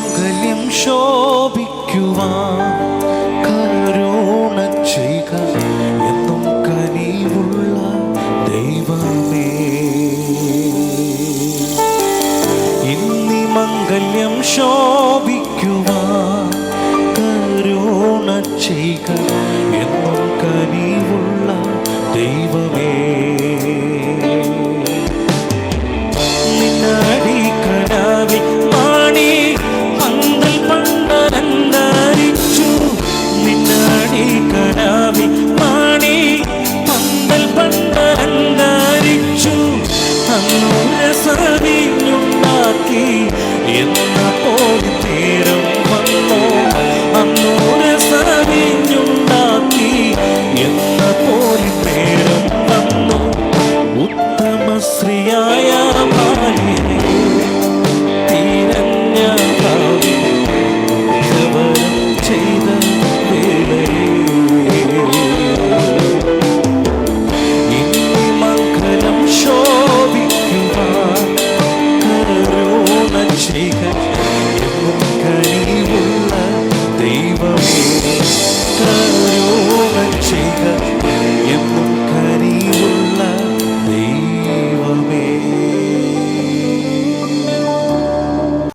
മാംഗല്യം ശോഭിക്കുവാൻ കരുണ ചെയ്യുക എന്നും കനിവുള്ള ദൈവമേ. ഇന്നി മംഗല്യം ശോഭിക്കുവാൻ കരുണ ചെയ്യുക അന്നൂര സവിഞ്ഞുണ്ടാക്കി എന്ന പോയി തീരം വന്നോ? അന്നൂര സവിഞ്ഞുണ്ടാക്കി എന്ന പോയി തീരം വന്നു? ഉത്തമ me.